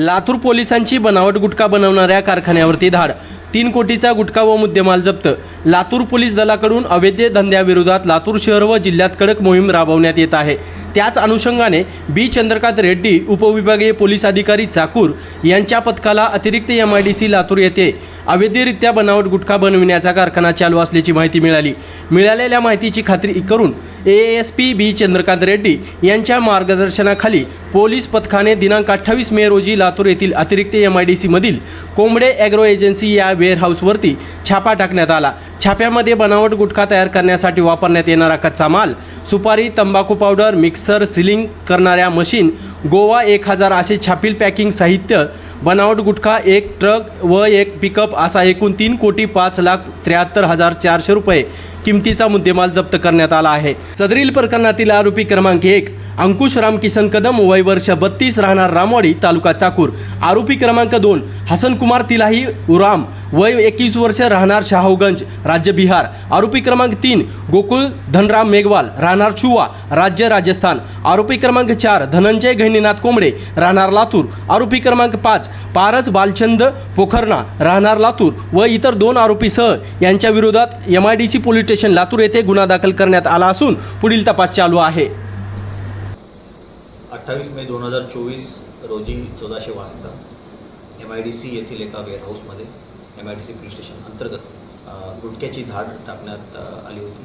लातूर पोलिसांची बनावट गुटखा बनवणाऱ्या कारखान्यावरती धाड. तीन कोटीचा गुटखा व मुद्देमाल जप्त. लातूर पोलीस दलाकडून अवैध धंद्याविरोधात लातूर शहर व जिल्ह्यात कडक मोहीम राबवण्यात येत आहे. त्याच अनुषंगाने बी. चंद्रकांत रेड्डी उपविभागीय पोलीस अधिकारी चाकूर यांच्या पथकाला अतिरिक्त M I D C Latur येथे अवैधरित्या बनावट गुटखा बनविण्याचा कारखाना चालू असल्याची माहिती मिळाली. मिळालेल्या माहितीची खात्री करून A S P B. Chandrakant Reddy यांच्या मार्गदर्शनाखाली पोलीस पथकाने दिनांक अठ्ठावीस मे रोजी लातूर येथील अतिरिक्त एम आय डी सीमधील कोंबडे ॲग्रो एजन्सी या वेअरहाऊसवरती छापा टाकण्यात आला. छाप्यामध्ये बनावट गुटखा तयार करण्यासाठी वापरण्यात येणारा कच्चा माल सुपारी तंबाखू पावडर मिक्सर सिलिंग करणाऱ्या मशीन गोवा एक हजार असे छापील पॅकिंग साहित्य बनावट गुटखा एक ट्रक व एक पिकअप असा एकूण तीन कोटी पाच लाख त्र्याहत्तर हजार चारशे रुपये किमतीचा मुद्देमाल जप्त करण्यात आला आहे. सदरील प्रकरणातील आरोपी क्रमांक एक अंकुश राम किसन कदम वय वर्ष बत्तीस राहणार रामवाडी तालुका चाकूर. आरोपी क्रमांक दोन हसन कुमार तिलाही उराम. वय एकवीस वर्ष राहणार शाहूगंज राज्य बिहार. आरोपी क्रमांक तीन गोकुल धनराम मेघवाल राहणार चुवा राज्य राजस्थान. आरोपी क्रमांक चार धनंजय गहिनीनाथ कोंबडे राहणार लातूर. आरोपी क्रमांक पाच पारस बालचंद पोखरणा राहणार लातूर व इतर दोन आरोपीसह यांच्या विरोधात M I D C police station Latur येथे गुन्हा दाखल करण्यात आला असून पुढील तपास चालू आहे. अठ्ठावीस मे दोन हजार चोवीस रोजी चौदाशे वाजता एम आय डी सी येथील एका वेअरहाऊसमध्ये M I D C police station अंतर्गत गुटक्याची गुटख्याची धाड टाकण्यात आली होती.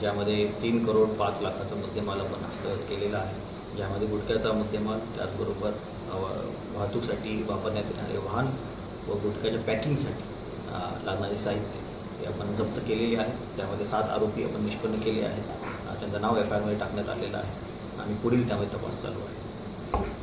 ज्यामध्ये तीन करोड पाच लाखाचा मुद्देमाल आपण हस्तगत केलेला आहे. ज्यामध्ये गुटख्याचा मुद्देमाल त्याचबरोबर वाहतूकसाठी वापरण्यात येणारे वाहन व गुटख्याच्या पॅकिंगसाठी लागणारे साहित्य हे आपण जप्त केलेले आहे. त्यामध्ये सात आरोपी आपण निष्पन्न केले आहेत. त्यांचं नाव एफ आय आरमध्ये टाकण्यात आलेलं आहे. आणि पुढील त्यामध्ये तपास चालू आहे.